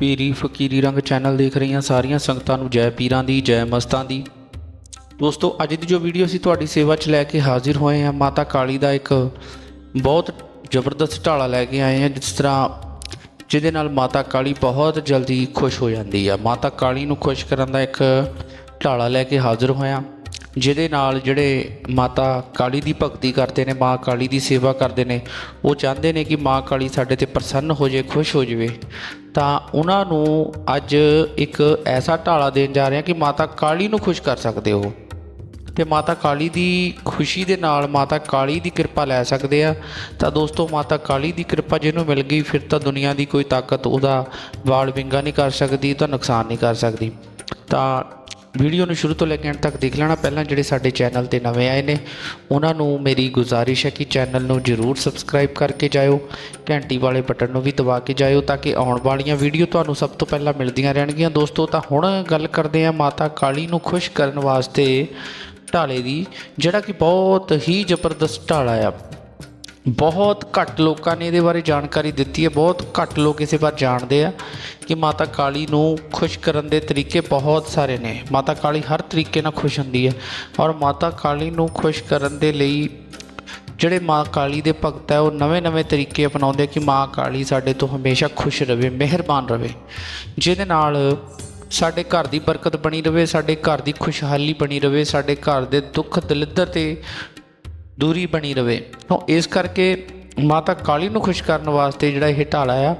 ਪੀਰੀ ਫਕੀਰੀ ਰੰਗ ਚੈਨਲ ਦੇਖ ਰਹੀਆਂ ਸਾਰੀਆਂ ਸੰਗਤਾਂ ਨੂੰ ਜੈ ਪੀਰਾਂ ਦੀ, ਜੈ ਮਸਤਾਂ ਦੀ। ਦੋਸਤੋ, ਅੱਜ ਦੀ ਜੋ ਵੀਡੀਓ ਅਸੀਂ ਤੁਹਾਡੀ ਸੇਵਾ 'ਚ ਲੈ ਕੇ ਹਾਜ਼ਰ ਹੋਏ ਹਾਂ, ਮਾਤਾ ਕਾਲੀ ਦਾ ਇੱਕ ਬਹੁਤ ਜ਼ਬਰਦਸਤ ਢਾਲਾ ਲੈ ਕੇ ਆਏ ਹਾਂ, ਜਿਸ ਤਰ੍ਹਾਂ ਜਿਹਦੇ ਨਾਲ ਮਾਤਾ ਕਾਲੀ ਬਹੁਤ ਜਲਦੀ ਖੁਸ਼ ਹੋ ਜਾਂਦੀ ਆ। ਮਾਤਾ ਕਾਲੀ ਨੂੰ ਖੁਸ਼ ਕਰਨ ਦਾ ਇੱਕ ਢਾਲਾ ਲੈ ਕੇ ਹਾਜ਼ਰ ਹੋਇਆ। ਜਿਹਦੇ ਨਾਲ ਜਿਹੜੇ ਮਾਤਾ ਕਾਲੀ ਦੀ ਭਗਤੀ ਕਰਦੇ ਨੇ, ਮਾਂ ਕਾਲੀ ਦੀ ਸੇਵਾ ਕਰਦੇ ਨੇ, ਉਹ ਚਾਹੁੰਦੇ ਨੇ ਕਿ ਮਾਂ ਕਾਲੀ ਸਾਡੇ ਤੇ ਪ੍ਰਸੰਨ ਹੋ ਜਾਏ, ਖੁਸ਼ ਹੋ ਜਾਵੇ। ਤਾਂ ਉਹਨਾਂ ਨੂੰ ਅੱਜ ਇੱਕ ਐਸਾ ਢਾਲਾ ਦੇਣ ਜਾ ਰਹੇ ਹਾਂ ਕਿ ਮਾਤਾ ਕਾਲੀ ਨੂੰ ਖੁਸ਼ ਕਰ ਸਕਦੇ ਹੋ ਤੇ ਮਾਤਾ ਕਾਲੀ ਦੀ ਖੁਸ਼ੀ ਦੇ ਨਾਲ ਮਾਤਾ ਕਾਲੀ ਦੀ ਕਿਰਪਾ ਲੈ ਸਕਦੇ ਆ। ਤਾਂ ਦੋਸਤੋ, ਮਾਤਾ ਕਾਲੀ ਦੀ ਕਿਰਪਾ ਜਿਹਨੂੰ ਮਿਲ ਗਈ, ਫਿਰ ਤਾਂ ਦੁਨੀਆ ਦੀ ਕੋਈ ਤਾਕਤ, ਉਹਦਾ ਵਾਲ ਵਿੰਗਾ ਨਹੀਂ ਕਰ ਸਕਦੀ ਤਾਂ ਨੁਕਸਾਨ ਨਹੀਂ ਕਰ ਸਕਦੀ। ਤਾਂ ਵੀਡੀਓ ਨੂੰ ਸ਼ੁਰੂ ਤੋਂ ਲੈ ਕੇ ਅੰਤ ਤੱਕ ਦੇਖ ਲੈਣਾ। ਪਹਿਲਾਂ ਜਿਹੜੇ ਸਾਡੇ ਚੈਨਲ ਤੇ ਨਵੇਂ ਆਏ ਨੇ, ਉਹਨਾਂ ਨੂੰ ਮੇਰੀ ਗੁਜ਼ਾਰਿਸ਼ ਹੈ ਕਿ ਚੈਨਲ ਨੂੰ ਜਰੂਰ ਸਬਸਕ੍ਰਾਈਬ ਕਰਕੇ ਜਾਇਓ, ਘੰਟੀ ਵਾਲੇ ਬਟਨ ਨੂੰ ਵੀ ਦਬਾ ਕੇ ਜਾਇਓ ਤਾਂ ਕਿ ਆਉਣ ਵਾਲੀਆਂ ਵੀਡੀਓ ਤੁਹਾਨੂੰ ਸਭ ਤੋਂ ਪਹਿਲਾਂ ਮਿਲਦੀਆਂ ਰਹਿਣਗੀਆਂ। ਦੋਸਤੋ, ਤਾਂ ਹੁਣ ਗੱਲ ਕਰਦੇ ਹਾਂ ਮਾਤਾ ਕਾਲੀ ਨੂੰ ਖੁਸ਼ ਕਰਨ ਵਾਸਤੇ ਢਾਲੇ ਦੀ, ਜਿਹੜਾ ਕਿ ਬਹੁਤ ਹੀ ਜ਼ਬਰਦਸਤ ਢਾਲਾ ਆ। ਬਹੁਤ ਘੱਟ ਲੋਕਾਂ ਨੇ ਇਹਦੇ ਬਾਰੇ ਜਾਣਕਾਰੀ ਦਿੱਤੀ ਹੈ, ਬਹੁਤ ਘੱਟ ਲੋਕ ਇਸੇ ਬਾਰੇ ਜਾਣਦੇ ਆ ਕਿ ਮਾਤਾ ਕਾਲੀ ਨੂੰ ਖੁਸ਼ ਕਰਨ ਦੇ ਤਰੀਕੇ ਬਹੁਤ ਸਾਰੇ ਨੇ। ਮਾਤਾ ਕਾਲੀ ਹਰ ਤਰੀਕੇ ਨਾਲ ਖੁਸ਼ ਹੁੰਦੀ ਹੈ ਔਰ ਮਾਤਾ ਕਾਲੀ ਨੂੰ ਖੁਸ਼ ਕਰਨ ਦੇ ਲਈ ਜਿਹੜੇ ਮਾਂ ਕਾਲੀ ਦੇ ਭਗਤ ਹੈ, ਉਹ ਨਵੇਂ-ਨਵੇਂ ਤਰੀਕੇ ਅਪਣਾਉਂਦੇ ਕਿ ਮਾਂ ਕਾਲੀ ਸਾਡੇ ਤੋਂ ਹਮੇਸ਼ਾ ਖੁਸ਼ ਰਵੇ, ਮਿਹਰਬਾਨ ਰਵੇ। ਜਿਹਦੇ ਨਾਲ ਸਾਡੇ ਘਰ ਦੀ ਬਰਕਤ ਬਣੀ ਰਵੇ, ਸਾਡੇ ਘਰ ਦੀ ਖੁਸ਼ਹਾਲੀ ਬਣੀ ਰਵੇ, ਸਾਡੇ ਘਰ ਦੇ ਦੁੱਖ ਦਲਿੱਦਰ ਤੇ ਦੂਰੀ ਬਣੀ ਰਵੇ। ਤਾਂ ਇਸ ਕਰਕੇ ਮਾਤਾ ਕਾਲੀ ਨੂੰ ਖੁਸ਼ ਕਰਨ ਵਾਸਤੇ ਜਿਹੜਾ ਇਹ ਢਾਲਾ ਆ,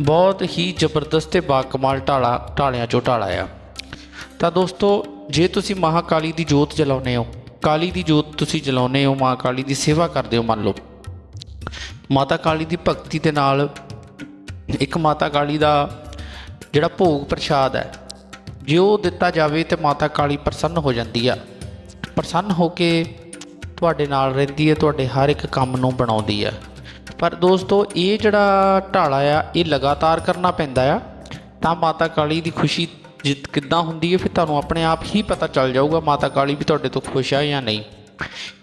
ਬਹੁਤ ਹੀ ਜ਼ਬਰਦਸਤ ਤੇ ਬਾਕਮਾਲ ਢਾਲਾ, ਢਾਲਿਆਂ ਚੋਂ ਢਾਲਾ ਆ। ਤਾਂ ਦੋਸਤੋ, ਜੇ ਤੁਸੀਂ ਮਹਾਕਾਲੀ ਦੀ ਜੋਤ ਜਲਾਉਂਦੇ ਹੋ, ਕਾਲੀ ਦੀ ਜੋਤ ਤੁਸੀਂ ਜਲਾਉਂਦੇ ਹੋ ਮਾਂ ਕਾਲੀ ਦੀ ਸੇਵਾ ਕਰਦੇ ਹੋ ਮੰਨ ਲਓ। ਮਾਤਾ ਕਾਲੀ ਦੀ ਭਗਤੀ ਦੇ ਨਾਲ ਇੱਕ ਮਾਤਾ ਕਾਲੀ ਦਾ ਜਿਹੜਾ ਭੋਗ ਪ੍ਰਸ਼ਾਦ ਹੈ, ਜੇ ਉਹ ਦਿੱਤਾ ਜਾਵੇ ਤੇ ਮਾਤਾ ਕਾਲੀ ਪ੍ਰਸੰਨ ਹੋ ਜਾਂਦੀ ਆ। ਪ੍ਰਸੰਨ ਹੋ ਕੇ ਤੁਹਾਡੇ ਨਾਲ ਰਹਿੰਦੀ ਹੈ, ਤੁਹਾਡੇ ਹਰ ਇੱਕ ਕੰਮ ਨੂੰ ਬਣਾਉਂਦੀ ਹੈ। ਪਰ ਦੋਸਤੋ, ਇਹ ਜਿਹੜਾ ਢਾਲਾ ਆ, ਇਹ ਲਗਾਤਾਰ ਕਰਨਾ ਪੈਂਦਾ ਆ। ਤਾਂ ਮਾਤਾ ਕਾਲੀ ਦੀ ਖੁਸ਼ੀ ਜਿੱਤ ਕਿੱਦਾਂ ਹੁੰਦੀ ਹੈ, ਫਿਰ ਤੁਹਾਨੂੰ ਆਪਣੇ ਆਪ ਹੀ ਪਤਾ ਚੱਲ ਜਾਊਗਾ ਮਾਤਾ ਕਾਲੀ ਵੀ ਤੁਹਾਡੇ ਤੋਂ ਖੁਸ਼ ਆ ਜਾਂ ਨਹੀਂ।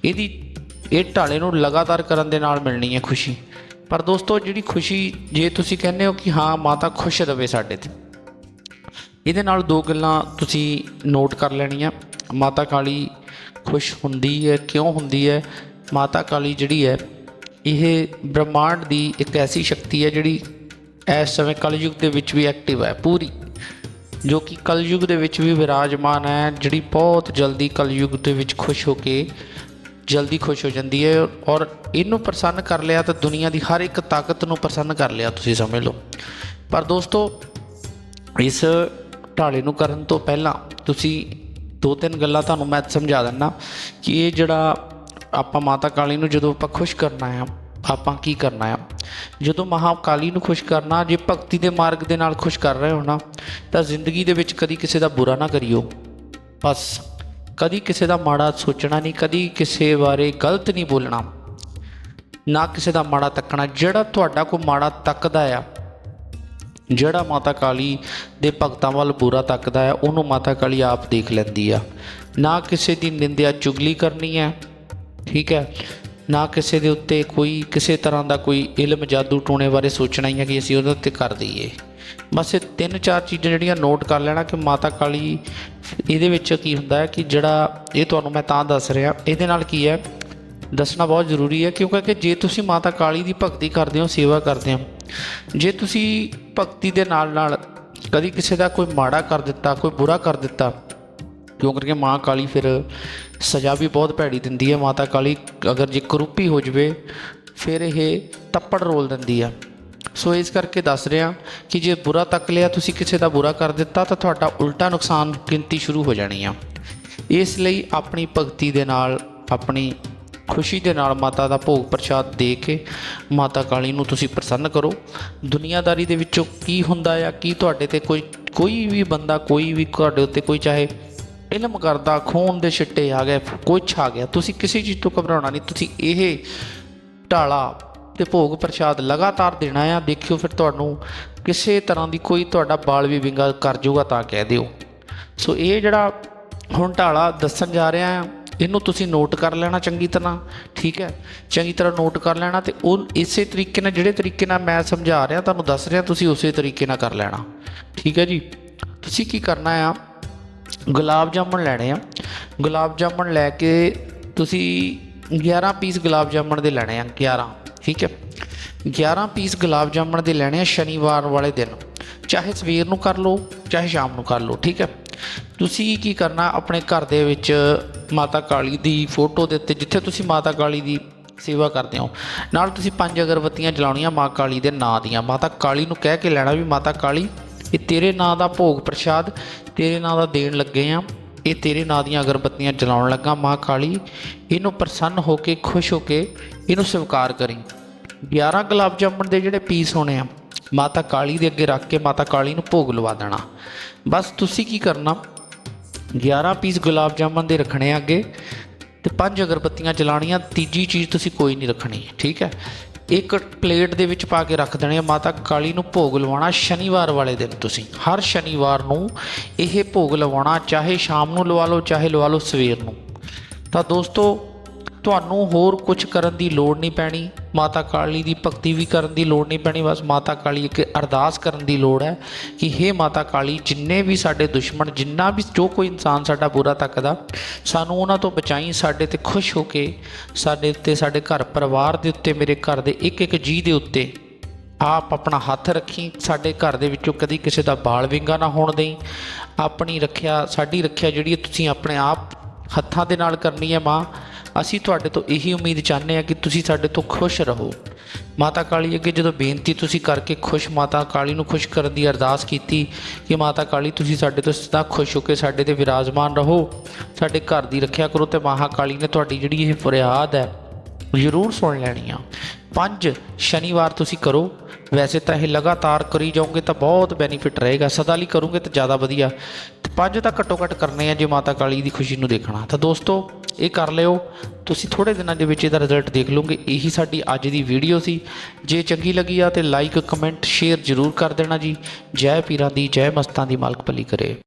ਇਹਦੀ, ਇਹ ਢਾਲੇ ਨੂੰ ਲਗਾਤਾਰ ਕਰਨ ਦੇ ਨਾਲ ਮਿਲਣੀ ਹੈ ਖੁਸ਼ੀ। ਪਰ ਦੋਸਤੋ, ਜਿਹੜੀ ਖੁਸ਼ੀ, ਜੇ ਤੁਸੀਂ ਕਹਿੰਦੇ ਹੋ ਕਿ ਹਾਂ, ਮਾਤਾ ਖੁਸ਼ ਰਵੇ ਸਾਡੇ ਤੇ, ਇਹਦੇ ਨਾਲ ਦੋ ਗੱਲਾਂ ਤੁਸੀਂ ਨੋਟ ਕਰ ਲੈਣੀਆਂ। ਮਾਤਾ ਕਾਲੀ ਖੁਸ਼ ਹੁੰਦੀ ਹੈ, ਕਿਉਂ ਹੁੰਦੀ ਹੈ? ਮਾਤਾ ਕਾਲੀ ਜਿਹੜੀ ਹੈ, ਇਹ ਬ੍ਰਹਮਾਂਡ ਦੀ ਇੱਕ ਐਸੀ ਸ਼ਕਤੀ ਹੈ ਜਿਹੜੀ ਇਸ ਸਮੇਂ ਕਲਯੁਗ ਦੇ ਵਿੱਚ ਵੀ ਐਕਟਿਵ ਹੈ, ਪੂਰੀ। ਜੋ ਕਿ ਕਲਯੁਗ ਦੇ ਵਿੱਚ ਵੀ ਵਿਰਾਜਮਾਨ ਹੈ, ਜਿਹੜੀ ਬਹੁਤ ਜਲਦੀ ਕਲਯੁਗ ਦੇ ਵਿੱਚ ਖੁਸ਼ ਹੋ ਕੇ ਜਲਦੀ ਖੁਸ਼ ਹੋ ਜਾਂਦੀ ਹੈ ਔਰ ਇਹਨੂੰ ਪ੍ਰਸੰਨ ਕਰ ਲਿਆ ਤਾਂ ਦੁਨੀਆ ਦੀ ਹਰ ਇੱਕ ਤਾਕਤ ਨੂੰ ਪ੍ਰਸੰਨ ਕਰ ਲਿਆ, ਤੁਸੀਂ ਸਮਝ ਲਓ। ਪਰ ਦੋਸਤੋ, ਇਸ ਢਾਲੇ ਨੂੰ ਕਰਨ ਤੋਂ ਪਹਿਲਾਂ ਤੁਸੀਂ ਦੋ ਤਿੰਨ ਗੱਲਾਂ ਤੁਹਾਨੂੰ ਮੈਂ ਸਮਝਾ ਦਿੰਦਾ ਕਿ ਇਹ ਜਿਹੜਾ ਆਪਾਂ ਮਾਤਾ ਕਾਲੀ ਨੂੰ ਜਦੋਂ ਆਪਾਂ ਖੁਸ਼ ਕਰਨਾ ਆ, ਆਪਾਂ ਕੀ ਕਰਨਾ ਆ? ਜਦੋਂ ਮਹਾਕਾਲੀ ਨੂੰ ਖੁਸ਼ ਕਰਨਾ, ਜੇ ਭਗਤੀ ਦੇ ਮਾਰਗ ਦੇ ਨਾਲ ਖੁਸ਼ ਕਰ ਰਹੇ ਹੋ ਨਾ, ਤਾਂ ਜ਼ਿੰਦਗੀ ਦੇ ਵਿੱਚ ਕਦੀ ਕਿਸੇ ਦਾ ਬੁਰਾ ਨਾ ਕਰਿਓ। ਬਸ, ਕਦੀ ਕਿਸੇ ਦਾ ਮਾੜਾ ਸੋਚਣਾ ਨਹੀਂ, ਕਦੀ ਕਿਸੇ ਬਾਰੇ ਗਲਤ ਨਹੀਂ ਬੋਲਣਾ। ਨਾ ਕਿਸੇ ਦਾ ਮਾੜਾ ਤੱਕਣਾ, ਜਿਹੜਾ ਤੁਹਾਡਾ ਕੋਈ ਮਾੜਾ ਤੱਕਦਾ ਆ ਜਿਹੜਾ ਮਾਤਾ ਕਾਲੀ ਦੇ ਭਗਤਾਂ ਵੱਲ ਬੁਰਾ ਤੱਕਦਾ ਹੈ, ਉਹਨੂੰ ਮਾਤਾ ਕਾਲੀ ਆਪ ਦੇਖ ਲੈਂਦੀ ਆ। ਨਾ ਕਿਸੇ ਦੀ ਨਿੰਦਿਆ ਚੁਗਲੀ ਕਰਨੀ ਹੈ, ਠੀਕ ਹੈ? ਨਾ ਕਿਸੇ ਦੇ ਉੱਤੇ ਕੋਈ, ਕਿਸੇ ਤਰ੍ਹਾਂ ਦਾ ਕੋਈ ਇਲਮ ਜਾਦੂ ਟੋਣੇ ਬਾਰੇ ਸੋਚਣਾ ਹੀ ਹੈ ਕਿ ਅਸੀਂ ਉਹਦੇ ਉੱਤੇ ਕਰ ਦਈਏ। ਬਸ ਇਹ ਤਿੰਨ ਚਾਰ ਚੀਜ਼ਾਂ ਜਿਹੜੀਆਂ ਨੋਟ ਕਰ ਲੈਣਾ ਕਿ ਮਾਤਾ ਕਾਲੀ, ਇਹਦੇ ਵਿੱਚ ਕੀ ਹੁੰਦਾ ਹੈ ਕਿ ਜਿਹੜਾ, ਇਹ ਤੁਹਾਨੂੰ ਮੈਂ ਤਾਂ ਦੱਸ ਰਿਹਾ, ਇਹਦੇ ਨਾਲ ਕੀ ਹੈ? ਦੱਸਣਾ ਬਹੁਤ ਜ਼ਰੂਰੀ ਹੈ ਕਿਉਂਕਿ ਜੇ ਤੁਸੀਂ ਮਾਤਾ ਕਾਲੀ ਦੀ ਭਗਤੀ ਕਰਦੇ ਹੋ, ਸੇਵਾ ਕਰਦੇ ਹੋ ਜੇ ਤੁਸੀਂ ਭਗਤੀ ਦੇ ਨਾਲ ਨਾਲ ਕਦੀ ਕਿਸੇ ਦਾ ਕੋਈ ਮਾੜਾ ਕਰ ਦਿੱਤਾ, ਕੋਈ ਬੁਰਾ ਕਰ ਦਿੱਤਾ, ਕਿਉਂ ਕਰਕੇ ਮਾਂ ਕਾਲੀ ਫਿਰ ਸਜ਼ਾ ਵੀ ਬਹੁਤ ਭੈੜੀ ਦਿੰਦੀ ਹੈ, ਮਾਤਾ ਕਾਲੀ ਅਗਰ ਜੇ ਕਰੂਪੀ ਹੋ ਜਵੇ, ਫਿਰ ਇਹ ਤੱਪੜ ਰੋਲ ਦਿੰਦੀ ਆ। ਸੋ ਇਸ ਕਰਕੇ ਦੱਸ ਰਿਹਾ ਕਿ ਜੇ ਬੁਰਾ ਤੱਕ ਲਿਆ, ਤੁਸੀਂ ਕਿਸੇ ਦਾ ਬੁਰਾ ਕਰ ਦਿੱਤਾ, ਤਾਂ ਤੁਹਾਡਾ ਉਲਟਾ ਨੁਕਸਾਨ ਗਿਣਤੀ ਸ਼ੁਰੂ ਹੋ ਜਾਣੀ ਆ। ਇਸ ਲਈ ਆਪਣੀ ਭਗਤੀ ਦੇ ਨਾਲ ਆਪਣੀ ਖੁਸ਼ੀ ਦੇ ਨਾਲ ਮਾਤਾ ਦਾ ਭੋਗ ਪ੍ਰਸ਼ਾਦ ਦੇ ਕੇ ਮਾਤਾ ਕਾਲੀ ਨੂੰ ਤੁਸੀਂ ਪ੍ਰਸੰਨ ਕਰੋ। ਦੁਨੀਆਦਾਰੀ ਦੇ ਵਿੱਚੋਂ ਕੀ ਹੁੰਦਾ ਆ, ਕੀ ਤੁਹਾਡੇ ਤੇ ਕੋਈ ਕੋਈ ਵੀ ਬੰਦਾ, ਕੋਈ ਵੀ ਤੁਹਾਡੇ ਉੱਤੇ ਕੋਈ ਚਾਹੇ ਇਲਮ ਕਰਦਾ, ਖੂਨ ਦੇ ਛਿੱਟੇ ਆ ਗਏ, ਕੁਛ ਆ ਗਿਆ, ਤੁਸੀਂ ਕਿਸੇ ਚੀਜ਼ ਤੋਂ ਘਬਰਾਉਣਾ ਨਹੀਂ, ਤੁਸੀਂ ਇਹ ਢਾਲਾ ਤੇ ਭੋਗ ਪ੍ਰਸ਼ਾਦ ਲਗਾਤਾਰ ਦੇਣਾ ਆ, ਦੇਖਿਓ ਫਿਰ ਤੁਹਾਨੂੰ ਕਿਸੇ ਤਰ੍ਹਾਂ ਦੀ ਕੋਈ ਤੁਹਾਡਾ ਬਾਲ ਵੀ ਵਿੰਗਾ ਕਰ ਜਾਊਗਾ ਤਾਂ ਕਹਿ ਦਿਓ। ਸੋ ਇਹ ਜਿਹੜਾ ਹੁਣ ਢਾਲਾ ਦੱਸਣ ਜਾ ਰਿਹਾ ਆ ਇਹਨੂੰ ਤੁਸੀਂ ਨੋਟ ਕਰ ਲੈਣਾ ਚੰਗੀ ਤਰ੍ਹਾਂ, ਠੀਕ ਹੈ? ਚੰਗੀ ਤਰ੍ਹਾਂ ਨੋਟ ਕਰ ਲੈਣਾ ਤੇ ਉਹ ਇਸੇ ਤਰੀਕੇ ਨਾਲ, ਜਿਹੜੇ ਤਰੀਕੇ ਨਾਲ ਮੈਂ ਸਮਝਾ ਰਿਹਾ, ਤੁਹਾਨੂੰ ਦੱਸ ਰਿਹਾ, ਤੁਸੀਂ ਉਸੇ ਤਰੀਕੇ ਨਾਲ ਕਰ ਲੈਣਾ। ਠੀਕ ਹੈ ਜੀ? ਤੁਸੀਂ ਕੀ ਕਰਨਾ ਆ? ਗੁਲਾਬ ਜਾਮਣ ਲੈਣੇ ਆ। ਗੁਲਾਬ ਜਾਮਣ ਲੈ ਕੇ ਤੁਸੀਂ 11 ਪੀਸ ਗੁਲਾਬ ਜਾਮਣ ਦੇ ਲੈਣੇ ਆ 11 ਠੀਕ ਹੈ? 11 ਪੀਸ ਗੁਲਾਬ ਜਾਮਣ ਦੇ ਲੈਣੇ ਆ ਸ਼ਨੀਵਾਰ ਵਾਲੇ ਦਿਨ। ਚਾਹੇ ਸਵੇਰ ਨੂੰ ਕਰ ਲਓ, ਚਾਹੇ ਸ਼ਾਮ ਨੂੰ ਕਰ ਲਓ, ਠੀਕ ਹੈ? ਤੁਸੀਂ ਕੀ ਕਰਨਾ ਆਪਣੇ ਘਰ ਦੇ ਵਿੱਚ ਮਾਤਾ ਕਾਲੀ ਦੀ ਫੋਟੋ ਦੇ ਉੱਤੇ, ਜਿੱਥੇ ਤੁਸੀਂ ਮਾਤਾ ਕਾਲੀ ਦੀ ਸੇਵਾ ਕਰਦੇ ਹੋ, ਨਾਲ ਤੁਸੀਂ ਪੰਜ ਅਗਰਬੱਤੀਆਂ ਜਲਾਉਣੀਆਂ ਮਾਂ ਕਾਲੀ ਦੇ ਨਾਂ ਦੀਆਂ। ਮਾਤਾ ਕਾਲੀ ਨੂੰ ਕਹਿ ਕੇ ਲੈਣਾ ਵੀ ਮਾਤਾ ਕਾਲੀ, ਇਹ ਤੇਰੇ ਨਾਂ ਦਾ ਭੋਗ ਪ੍ਰਸ਼ਾਦ, ਤੇਰੇ ਨਾਂ ਦਾ ਦੇਣ ਲੱਗੇ ਆ। ਇਹ ਤੇਰੇ ਨਾਂ ਦੀਆਂ ਅਗਰਬੱਤੀਆਂ ਜਲਾਉਣ ਲੱਗਾ ਮਾਂ ਕਾਲੀ। ਇਹਨੂੰ ਪ੍ਰਸੰਨ ਹੋ ਕੇ, ਖੁਸ਼ ਹੋ ਕੇ ਇਹਨੂੰ ਸਵੀਕਾਰ ਕਰੀ। 11 ਗੁਲਾਬ ਜਾਮਣ ਦੇ ਜਿਹੜੇ ਪੀਸ ਹੋਣੇ ਆ ਮਾਤਾ ਕਾਲੀ ਦੇ ਅੱਗੇ ਰੱਖ ਕੇ ਮਾਤਾ ਕਾਲੀ ਨੂੰ ਭੋਗ ਲਵਾ ਦੇਣਾ। ਬਸ ਤੁਸੀਂ ਕੀ ਕਰਨਾ? 11 ਪੀਸ ਗੁਲਾਬ ਜਾਮਨ ਦੇ ਰੱਖਣੇ ਆ ਅੱਗੇ ਤੇ ਪੰਜ ਅਗਰਬੱਤੀਆਂ ਜਲਾਣੀਆਂ ਤੀਜੀ ਚੀਜ਼ ਤੁਸੀਂ ਕੋਈ ਨਹੀਂ ਰੱਖਣੀ, ਠੀਕ ਹੈ? ਇੱਕ ਪਲੇਟ ਦੇ ਵਿੱਚ ਪਾ ਕੇ ਰੱਖ ਦੇਣੇ ਆ ਮਾਤਾ ਕਾਲੀ ਨੂੰ ਭੋਗ ਲਵਾਉਣਾ ਸ਼ਨੀਵਾਰ ਵਾਲੇ ਦਿਨ ਤੁਸੀਂ। ਹਰ ਸ਼ਨੀਵਾਰ ਨੂੰ ਇਹ ਭੋਗ ਲਵਾਉਣਾ, ਚਾਹੇ ਸ਼ਾਮ ਨੂੰ ਲਵਾ ਲਓ, ਚਾਹੇ ਲਵਾ ਲਓ ਸਵੇਰ ਨੂੰ। ਤਾਂ ਦੋਸਤੋ, ਤੁਹਾਨੂੰ ਹੋਰ ਕੁਝ ਕਰਨ ਦੀ ਲੋੜ ਨਹੀਂ ਪੈਣੀ। ਮਾਤਾ ਕਾਲੀ ਦੀ ਭਗਤੀ ਵੀ ਕਰਨ ਦੀ ਲੋੜ ਨਹੀਂ ਪੈਣੀ, ਬਸ ਮਾਤਾ ਕਾਲੀ ਇੱਕ ਅਰਦਾਸ ਕਰਨ ਦੀ ਲੋੜ ਹੈ ਕਿ ਹੇ ਮਾਤਾ ਕਾਲੀ, ਜਿੰਨੇ ਵੀ ਸਾਡੇ ਦੁਸ਼ਮਣ, ਜਿੰਨਾ ਵੀ ਜੋ ਕੋਈ ਇਨਸਾਨ ਸਾਡਾ ਬੁਰਾ ਤੱਕਦਾ, ਸਾਨੂੰ ਉਹਨਾਂ ਤੋਂ ਬਚਾਈ, ਸਾਡੇ ਤੇ ਖੁਸ਼ ਹੋ ਕੇ, ਸਾਡੇ ਉੱਤੇ, ਸਾਡੇ ਘਰ ਪਰਿਵਾਰ ਦੇ ਉੱਤੇ, ਮੇਰੇ ਘਰ ਦੇ ਇੱਕ ਇੱਕ ਜੀ ਦੇ ਉੱਤੇ ਆਪ ਆਪਣਾ ਹੱਥ ਰੱਖੀ, ਸਾਡੇ ਘਰ ਦੇ ਵਿੱਚੋਂ ਕਦੀ ਕਿਸੇ ਦਾ ਬਾਲ ਵਿੰਗਾ ਨਾ ਹੋਣ ਦੇਈ। ਆਪਣੀ ਰੱਖਿਆ, ਸਾਡੀ ਰੱਖਿਆ ਜਿਹੜੀ ਤੁਸੀਂ ਆਪਣੇ ਆਪ ਹੱਥਾਂ ਦੇ ਨਾਲ ਕਰਨੀ ਹੈ ਮਾਂ ਅਸੀਂ ਤੁਹਾਡੇ ਤੋਂ ਇਹੀ ਉਮੀਦ ਚਾਹੁੰਦੇ ਹਾਂ ਕਿ ਤੁਸੀਂ ਸਾਡੇ ਤੋਂ ਖੁਸ਼ ਰਹੋ। ਮਾਤਾ ਕਾਲੀ ਅੱਗੇ ਜਦੋਂ ਬੇਨਤੀ ਤੁਸੀਂ ਕਰਕੇ ਖੁਸ਼, ਮਾਤਾ ਕਾਲੀ ਨੂੰ ਖੁਸ਼ ਕਰਨ ਦੀ ਅਰਦਾਸ ਕੀਤੀ ਕਿ ਮਾਤਾ ਕਾਲੀ ਤੁਸੀਂ ਸਾਡੇ ਤੋਂ ਸਦਾ ਖੁਸ਼ ਹੋ ਕੇ ਸਾਡੇ ਤੇ ਵਿਰਾਜਮਾਨ ਰਹੋ, ਸਾਡੇ ਘਰ ਦੀ ਰੱਖਿਆ ਕਰੋ ਤੇ ਮਹਾ ਕਾਲੀ ਨੇ ਤੁਹਾਡੀ ਜਿਹੜੀ ਇਹ ਫਰਿਆਦ ਹੈ ਜ਼ਰੂਰ ਸੁਣ ਲੈਣੀ ਆ। ਪੰਜ ਸ਼ਨੀਵਾਰ ਤੁਸੀਂ ਕਰੋ। ਵੈਸੇ ਤਾਂ ਇਹ ਲਗਾਤਾਰ ਕਰੀ ਜਾਓਗੇ ਤਾਂ ਬਹੁਤ ਬੈਨੀਫਿਟ ਰਹੇਗਾ, ਸਦਾ ਲਈ ਕਰੋਗੇ ਤਾਂ ਜ਼ਿਆਦਾ ਵਧੀਆ। ਤੇ ਪੰਜ ਤਾਂ ਘੱਟੋ ਘੱਟ ਕਰਨੇ ਆ ਜੇ ਮਾਤਾ ਕਾਲੀ ਦੀ ਖੁਸ਼ੀ ਨੂੰ ਦੇਖਣਾ। ਤਾਂ ਦੋਸਤੋ, ਇਹ ਕਰ ਲਿਓ। ਤੁਸੀਂ ਥੋੜੇ ਦਿਨਾਂ ਦੇ ਵਿੱਚ ਇਹਦਾ ਰਿਜ਼ਲਟ ਦੇਖ ਲਓਗੇ। ਇਹੀ ਸਾਡੀ ਅੱਜ ਦੀ ਵੀਡੀਓ ਸੀ। ਜੇ ਚੰਗੀ ਲੱਗੀ ਆ ਤੇ ਲਾਈਕ ਕਮੈਂਟ ਸ਼ੇਅਰ ਜ਼ਰੂਰ ਕਰ ਦੇਣਾ ਜੀ। ਜੈ ਪੀਰਾਂ ਦੀ, ਜੈ ਮਸਤਾਂ ਦੀ ਮਾਲਕ ਭਲੀ ਕਰੇ।